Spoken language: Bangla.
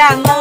amor.